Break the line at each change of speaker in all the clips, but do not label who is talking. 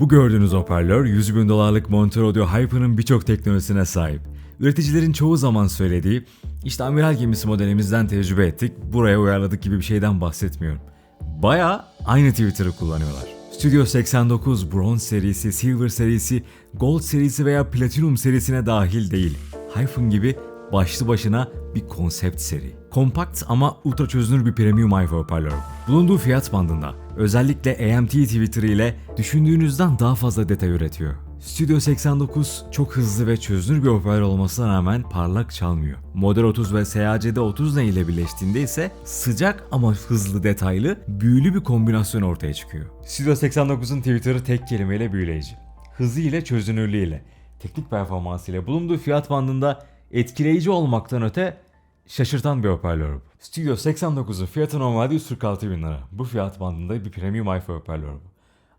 Bu gördüğünüz hoparlör 100 bin dolarlık monitör audio Hyper'ın birçok teknolojisine sahip. Üreticilerin çoğu zaman söylediği, işte amiral gemisi modelimizden tecrübe ettik, buraya uyarladık gibi bir şeyden bahsetmiyorum. Baya aynı Twitter'ı kullanıyorlar. Studio 89, Bronze serisi, Silver serisi, Gold serisi veya Platinum serisine dahil değil. Hyphen gibi başlı başına bir konsept seri. Kompakt ama ultra çözünür bir premium hi-fi hoparlör. Bulunduğu fiyat bandında özellikle AMT Twitter ile düşündüğünüzden daha fazla detay üretiyor. Studio 89 çok hızlı ve çözünür bir hoparlör olmasına rağmen parlak çalmıyor. Model 30 ve SACD 30 ne ile birleştiğinde ise sıcak ama hızlı detaylı büyülü bir kombinasyon ortaya çıkıyor. Studio 89'un Twitter'ı tek kelimeyle büyüleyici. Hızı ile çözünürlüğü ile, teknik performansı ile bulunduğu fiyat bandında etkileyici olmaktan öte şaşırtan bir hoparlör bu. Studio 89'un fiyatı normalde 146 bin lira. Bu fiyat bandında bir premium hi-fi hoparlör bu.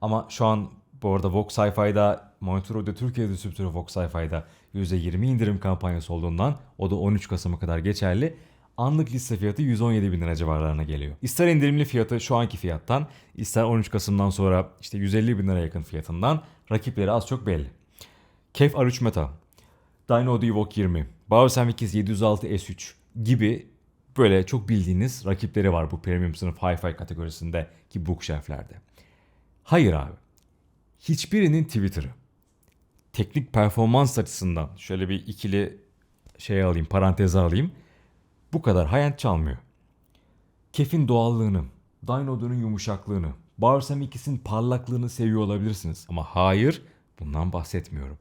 Ama şu an bu arada Vox Hi-Fi'da Monitor Audio Türkiye distribütörü Vox Hi-Fi'da %20 indirim kampanyası olduğundan o da 13 Kasım'a kadar geçerli. Anlık liste fiyatı 117 bin lira civarlarına geliyor. İster indirimli fiyatı şu anki fiyattan, ister 13 Kasım'dan sonra işte 150 bin lira yakın fiyatından rakipleri az çok belli. Kef R3 Meta, Dyno Evoque 20, Bowers MX 706 S3 gibi böyle çok bildiğiniz rakipleri var bu premium sınıf hi-fi kategorisindeki bookshelf'lerde. Hayır abi. Hiçbirinin Twitter'ı teknik performans açısından şöyle bir ikili şey alayım, paranteze alayım. Bu kadar high-end çalmıyor. Kef'in doğallığını, Dyno'nun yumuşaklığını, Barsam ikisinin parlaklığını seviyor olabilirsiniz. Ama hayır, bundan bahsetmiyorum.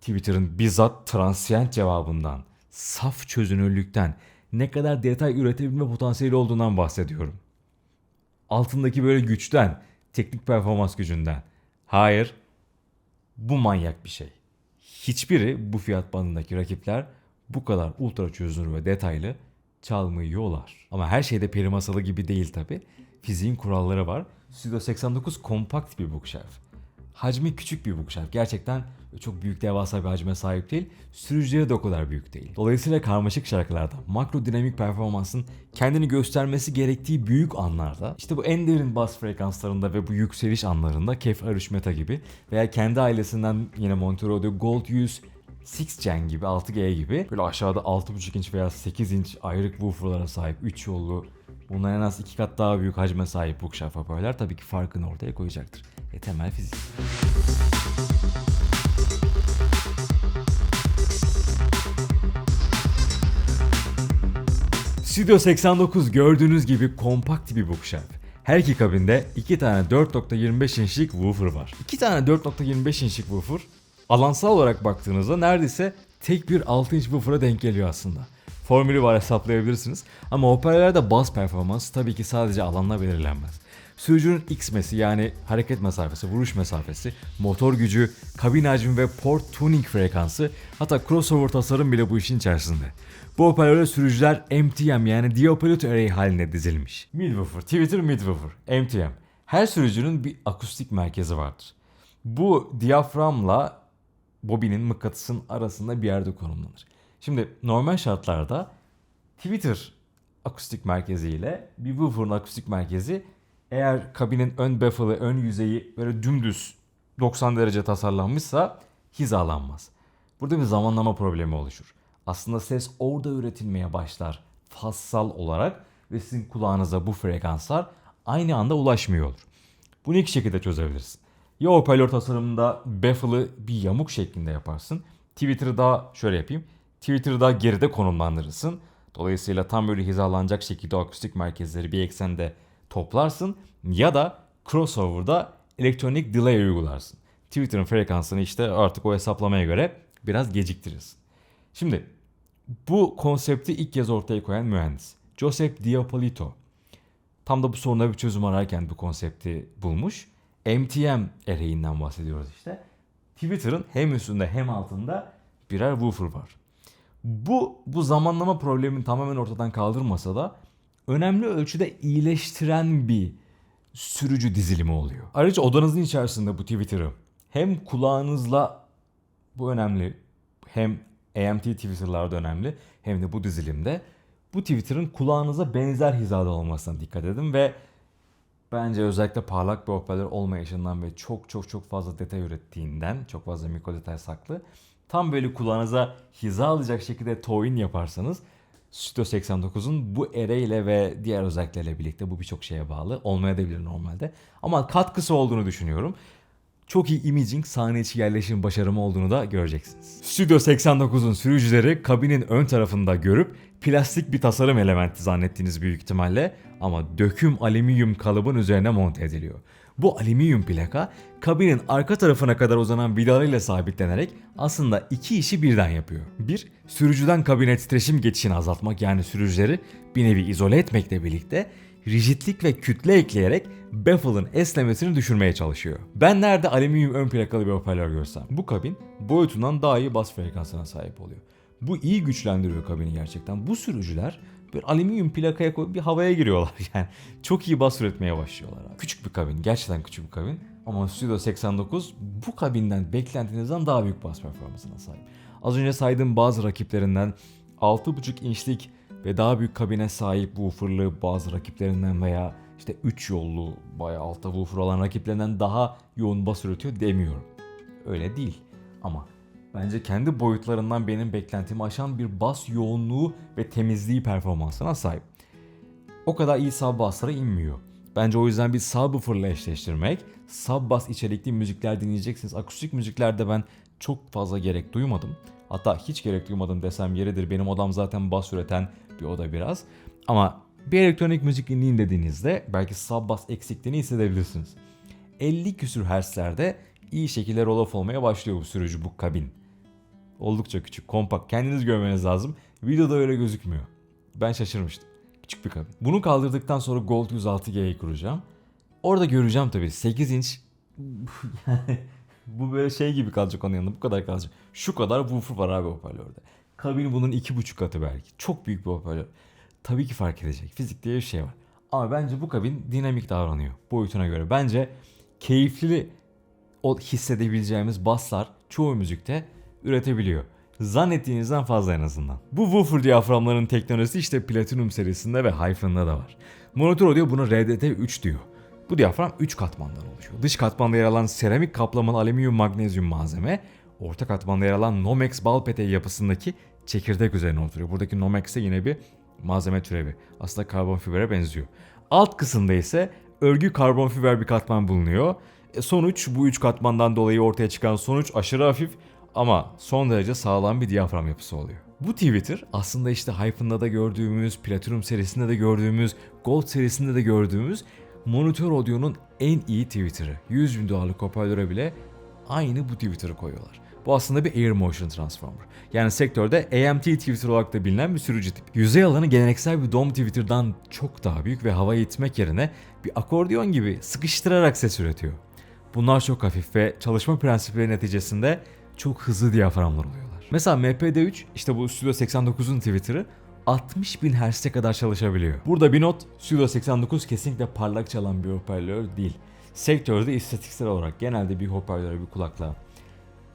Twitter'ın bizzat transient cevabından, saf çözünürlükten, ne kadar detay üretebilme potansiyeli olduğundan bahsediyorum. Altındaki böyle güçten, teknik performans gücünden. Hayır, bu manyak bir şey. Hiçbiri bu fiyat bandındaki rakipler bu kadar ultra çözünür ve detaylı çalmıyorlar. Ama her şeyde peri masalı gibi değil tabi. Fiziğin kuralları var. Studio 89 kompakt bir bookshelf. Hacmi küçük bir bookshelf. Gerçekten çok büyük devasa bir hacme sahip değil. Sürücüleri de o kadar büyük değil. Dolayısıyla karmaşık şarkılarda makro dinamik performansın kendini göstermesi gerektiği büyük anlarda işte bu en derin bas frekanslarında ve bu yükseliş anlarında Kef R3 Meta gibi veya kendi ailesinden yine Monteur Audio Gold 100 6 Gen gibi 6G gibi böyle aşağıda 6.5 inç veya 8 inç ayrık wooferlara sahip 3 yollu bundan en az 2 kat daha büyük hacme sahip bookshelf hoparlörler tabii ki farkını ortaya koyacaktır. E temel fizik. Studio 89 gördüğünüz gibi kompakt bir bookshelf. Her iki kabinde iki tane 4.25 inçlik woofer var. İki tane 4.25 inçlik woofer alansal olarak baktığınızda neredeyse tek bir 6 inç woofer'a denk geliyor aslında. Formülü var hesaplayabilirsiniz. Ama hoparlörlerde bas performans tabii ki sadece alanla belirlenmez. Sürücünün xmesi yani hareket mesafesi, vuruş mesafesi, motor gücü, kabin hacmi ve port tuning frekansı hatta crossover tasarım bile bu işin içerisinde. Bu hoparlörde sürücüler MTM yani Diopolute Array haline dizilmiş. Midwoofer, Twitter Midwoofer, MTM. Her sürücünün bir akustik merkezi vardır. Bu diyaframla bobinin mıknatısın arasında bir yerde konumlanır. Şimdi normal şartlarda Twitter akustik merkezi ile bir woofer'ın akustik merkezi eğer kabinin ön baffle'ı, ön yüzeyi böyle dümdüz 90 derece tasarlanmışsa hizalanmaz. Burada bir zamanlama problemi oluşur. Aslında ses orada üretilmeye başlar fassal olarak ve sizin kulağınıza bu frekanslar aynı anda ulaşmıyor olur. Bunu iki şekilde çözebilirsin. Ya hoparlör tasarımında baffle'ı bir yamuk şeklinde yaparsın. Twitter'ı daha şöyle yapayım. Twitter'ı daha geride konumlandırırsın. Dolayısıyla tam böyle hizalanacak şekilde akustik merkezleri bir eksende toplarsın. Ya da crossover'da elektronik delay uygularsın. Twitter'ın frekansını işte artık o hesaplamaya göre biraz geciktirirsin. Şimdi bu konsepti ilk kez ortaya koyan mühendis. Joseph Diapolito. Tam da bu soruna bir çözüm ararken bu konsepti bulmuş. MTM ereğinden bahsediyoruz işte. Twitter'ın hem üstünde hem altında birer woofer var. Bu bu zamanlama problemini tamamen ortadan kaldırmasa da önemli ölçüde iyileştiren bir sürücü dizilimi oluyor. Ayrıca odanızın içerisinde bu Twitter'ı hem kulağınızla bu önemli hem AMT Twitter'larda önemli hem de bu dizilimde bu Twitter'ın kulağınıza benzer hizada olmasına dikkat edin ve Bence özellikle parlak bir hoparlör olmayışından ve çok çok çok fazla detay ürettiğinden, çok fazla mikro detay saklı. Tam böyle kulağınıza hiza alacak şekilde toyin yaparsanız Studio 89'un bu ereyle ve diğer özelliklerle birlikte bu birçok şeye bağlı. Olmayabilir normalde. Ama katkısı olduğunu düşünüyorum. Çok iyi imaging, sahne içi yerleşim başarımı olduğunu da göreceksiniz. Studio 89'un sürücüleri kabinin ön tarafında görüp plastik bir tasarım elementi zannettiniz büyük ihtimalle ama döküm alüminyum kalıbın üzerine monte ediliyor. Bu alüminyum plaka kabinin arka tarafına kadar uzanan vidalarıyla sabitlenerek aslında iki işi birden yapıyor. Bir, sürücüden kabine titreşim geçişini azaltmak yani sürücüleri bir nevi izole etmekle birlikte rigidlik ve kütle ekleyerek baffle'ın esnemesini düşürmeye çalışıyor. Ben nerede alüminyum ön plakalı bir hoparlör görsem bu kabin boyutundan daha iyi bas frekansına sahip oluyor. Bu iyi güçlendiriyor kabini gerçekten. Bu sürücüler bir alüminyum plakaya koyup bir havaya giriyorlar yani. Çok iyi bas üretmeye başlıyorlar abi. Küçük bir kabin, gerçekten küçük bir kabin. Ama Studio 89 bu kabinden beklentinizden daha büyük bas performansına sahip. Az önce saydığım bazı rakiplerinden 6.5 inçlik ve daha büyük kabine sahip wooferlı bazı rakiplerinden veya işte 3 yollu bayağı altta woofer olan rakiplerinden daha yoğun bas üretiyor demiyorum. Öyle değil. Ama bence kendi boyutlarından benim beklentimi aşan bir bas yoğunluğu ve temizliği performansına sahip. O kadar iyi sub basslara inmiyor. Bence o yüzden bir subwoofer'la eşleştirmek, sub bass içerikli müzikler dinleyeceksiniz. Akustik müziklerde ben çok fazla gerek duymadım. Hatta hiç gerek duymadım desem yeridir. Benim odam zaten bas üreten bir oda biraz. Ama bir elektronik müzik dinleyin dediğinizde belki sub bass eksikliğini hissedebilirsiniz. 50 küsür hertzlerde iyi şekilde roll off olmaya başlıyor bu sürücü bu kabin. Oldukça küçük, kompakt. Kendiniz görmeniz lazım. Videoda öyle gözükmüyor. Ben şaşırmıştım. Küçük bir kabin. Bunu kaldırdıktan sonra Gold 106G'yi kuracağım. Orada göreceğim tabii 8 inç yani bu böyle şey gibi kalacak onun yanında bu kadar kalacak. Şu kadar woofer var abi hoparlörde. Kabin bunun iki buçuk katı belki. Çok büyük bir hoparlör. Tabii ki fark edecek. Fizik diye bir şey var. Ama bence bu kabin dinamik davranıyor boyutuna göre. Bence keyifli o hissedebileceğimiz baslar çoğu müzikte üretebiliyor. Zannettiğinizden fazla en azından. Bu woofer diyaframların teknolojisi işte Platinum serisinde ve Hyphen'da da var. Monitor Audio buna RDT3 diyor. Bu diyafram 3 katmandan oluşuyor. Dış katmanda yer alan seramik kaplamalı alüminyum magnezyum malzeme, orta katmanda yer alan Nomex bal peteği yapısındaki çekirdek üzerine oturuyor. Buradaki Nomex ise yine bir malzeme türevi. Aslında karbon fibere benziyor. Alt kısımda ise örgü karbon fiber bir katman bulunuyor. E sonuç bu üç katmandan dolayı ortaya çıkan sonuç aşırı hafif ama son derece sağlam bir diyafram yapısı oluyor. Bu Twitter aslında işte Hyphen'da da gördüğümüz, Platinum serisinde de gördüğümüz, Gold serisinde de gördüğümüz monitör audio'nun en iyi Twitter'ı. 100 bin dolarlık hoparlöre bile aynı bu Twitter'ı koyuyorlar. Bu aslında bir Air Motion Transformer. Yani sektörde AMT Twitter olarak da bilinen bir sürücü tip. Yüzey alanı geleneksel bir dom Twitter'dan çok daha büyük ve hava itmek yerine bir akordeon gibi sıkıştırarak ses üretiyor. Bunlar çok hafif ve çalışma prensipleri neticesinde çok hızlı diyaframlar oluyorlar. Mesela MPD3 işte bu Studio 89'un Twitter'ı 60 bin Hz'e kadar çalışabiliyor. Burada bir not, Studio 89 kesinlikle parlak çalan bir hoparlör değil. Sektörde istatistiksel olarak genelde bir hoparlöre bir kulakla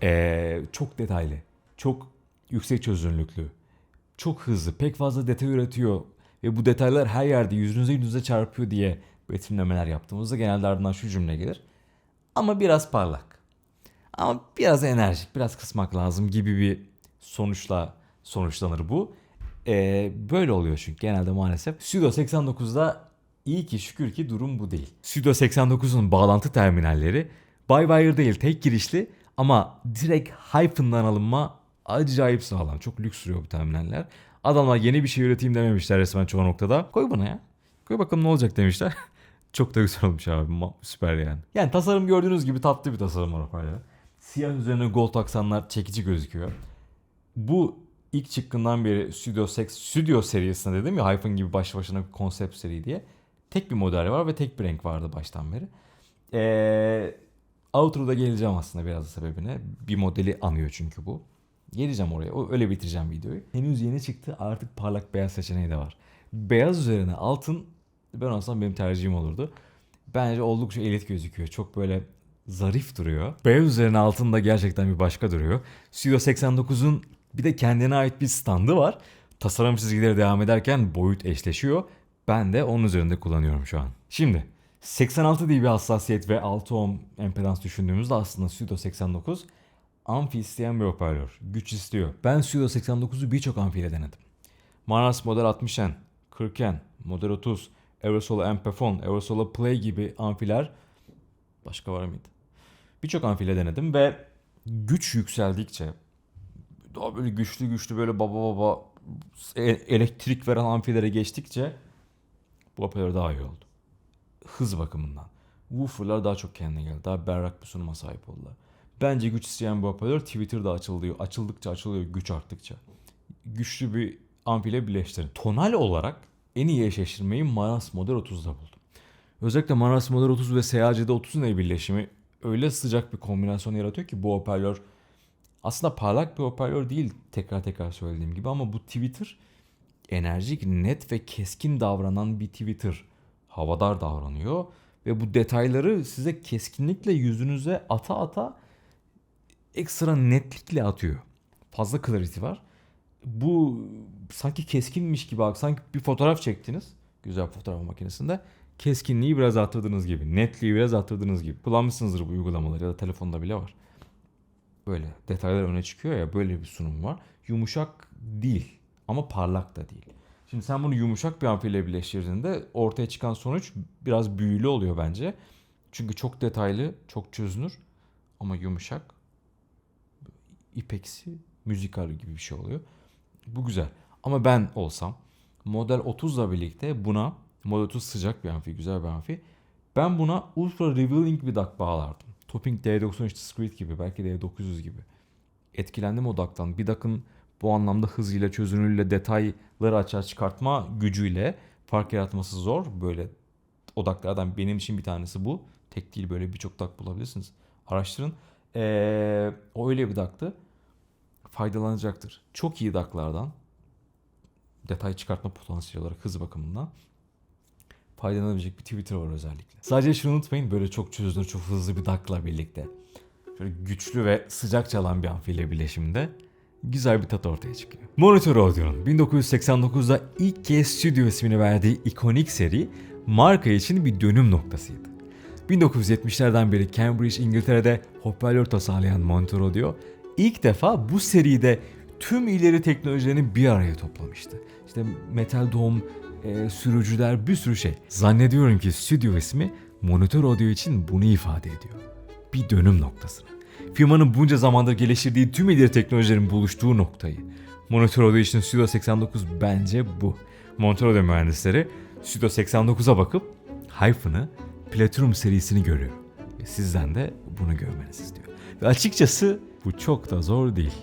ee, çok detaylı, çok yüksek çözünürlüklü, çok hızlı, pek fazla detay üretiyor ve bu detaylar her yerde yüzünüze yüzünüze çarpıyor diye betimlemeler yaptığımızda genelde ardından şu cümle gelir. Ama biraz parlak. Ama biraz enerjik, biraz kısmak lazım gibi bir sonuçla sonuçlanır bu. Ee, böyle oluyor çünkü genelde maalesef. Studio 89'da iyi ki şükür ki durum bu değil. Studio 89'un bağlantı terminalleri by-wire değil tek girişli ama direkt Hyphen'dan alınma acayip sağlam. Çok lüks duruyor bu terminaller. Adamlar yeni bir şey üreteyim dememişler resmen çoğu noktada. Koy bana ya. Koy bakalım ne olacak demişler. Çok da güzel olmuş abi. Süper yani. Yani tasarım gördüğünüz gibi tatlı bir tasarım var hoparlör. Siyah üzerine gold aksanlar çekici gözüküyor. Bu ilk çıktığından beri Studio 6 Studio serisinde dedim ya Hyphen gibi baş başına bir konsept seri diye. Tek bir model var ve tek bir renk vardı baştan beri. Ee, Outro'da geleceğim aslında biraz da sebebine. Bir modeli anıyor çünkü bu. Geleceğim oraya. Öyle bitireceğim videoyu. Henüz yeni çıktı. Artık parlak beyaz seçeneği de var. Beyaz üzerine altın ben olsam benim tercihim olurdu. Bence oldukça elit gözüküyor. Çok böyle zarif duruyor. Beyaz üzerine altında gerçekten bir başka duruyor. Studio 89'un bir de kendine ait bir standı var. Tasarım çizgileri devam ederken boyut eşleşiyor. Ben de onun üzerinde kullanıyorum şu an. Şimdi 86 dB hassasiyet ve 6 ohm empedans düşündüğümüzde aslında Studio 89 amfi isteyen bir hoparlör. Güç istiyor. Ben Studio 89'u birçok amfiyle denedim. Maras Model 60N, 40N, Model 30, Aerosola Amplifon, Aerosola Play gibi amfiler başka var mıydı? Birçok amfiyle denedim ve güç yükseldikçe daha böyle güçlü güçlü böyle baba baba e- elektrik veren amfilere geçtikçe bu hoparlör daha iyi oldu. Hız bakımından. Woofer'lar daha çok kendine geldi. Daha berrak bir sunuma sahip oldular. Bence güç isteyen bu hoparlör Twitter'da açılıyor. Açıldıkça açılıyor güç arttıkça. Güçlü bir amfiyle birleştirin. Tonal olarak en iyi eşleştirmeyi Maras Model 30'da buldum. Özellikle Maras Model 30 ve SACD 30'un el birleşimi öyle sıcak bir kombinasyon yaratıyor ki bu hoparlör aslında parlak bir hoparlör değil tekrar tekrar söylediğim gibi ama bu Twitter enerjik, net ve keskin davranan bir Twitter. Havadar davranıyor ve bu detayları size keskinlikle yüzünüze ata ata ekstra netlikle atıyor. Fazla clarity var. Bu sanki keskinmiş gibi sanki bir fotoğraf çektiniz güzel fotoğraf makinesinde. Keskinliği biraz arttırdığınız gibi, netliği biraz arttırdığınız gibi. Kullanmışsınızdır bu uygulamaları ya da telefonda bile var. Böyle detaylar öne çıkıyor ya böyle bir sunum var. Yumuşak değil ama parlak da değil. Şimdi sen bunu yumuşak bir amfiyle birleştirdiğinde ortaya çıkan sonuç biraz büyülü oluyor bence. Çünkü çok detaylı, çok çözünür ama yumuşak, ipeksi, müzikal gibi bir şey oluyor. Bu güzel. Ama ben olsam Model 30'la birlikte buna Model 30 sıcak bir amfi, güzel bir amfi. Ben buna ultra revealing bir DAC bağlardım. Topping D93 Discrete gibi, belki D900 gibi. Etkilendim o DAC'tan. Bir DAC'ın bu anlamda hızıyla, çözünürlüğüyle, detayları açığa çıkartma gücüyle fark yaratması zor. Böyle odaklardan benim için bir tanesi bu. Tek değil böyle birçok DAC bulabilirsiniz. Araştırın. Ee, o öyle bir DAC'tı. Faydalanacaktır. Çok iyi DAC'lardan detay çıkartma potansiyeli olarak hız bakımından faydalanabilecek bir Twitter var özellikle. Sadece şunu unutmayın böyle çok çözünür, çok hızlı bir DAC'la birlikte şöyle güçlü ve sıcak çalan bir amfiyle birleşimde güzel bir tat ortaya çıkıyor. Monitor Audio'nun 1989'da ilk kez stüdyo ismini verdiği ikonik seri marka için bir dönüm noktasıydı. 1970'lerden beri Cambridge, İngiltere'de hoparlör tasarlayan Monitor Audio ilk defa bu seride tüm ileri teknolojilerini bir araya toplamıştı. İşte metal dom, e, sürücüler bir sürü şey. Zannediyorum ki stüdyo ismi monitör audio için bunu ifade ediyor. Bir dönüm noktasını. Firmanın bunca zamandır geliştirdiği tüm ileri teknolojilerin buluştuğu noktayı. Monitör audio için Studio 89 bence bu. Monitör audio mühendisleri Studio 89'a bakıp Hyphen'ı Platinum serisini görüyor. Ve sizden de bunu görmenizi istiyor. Ve açıkçası bu çok da zor değil.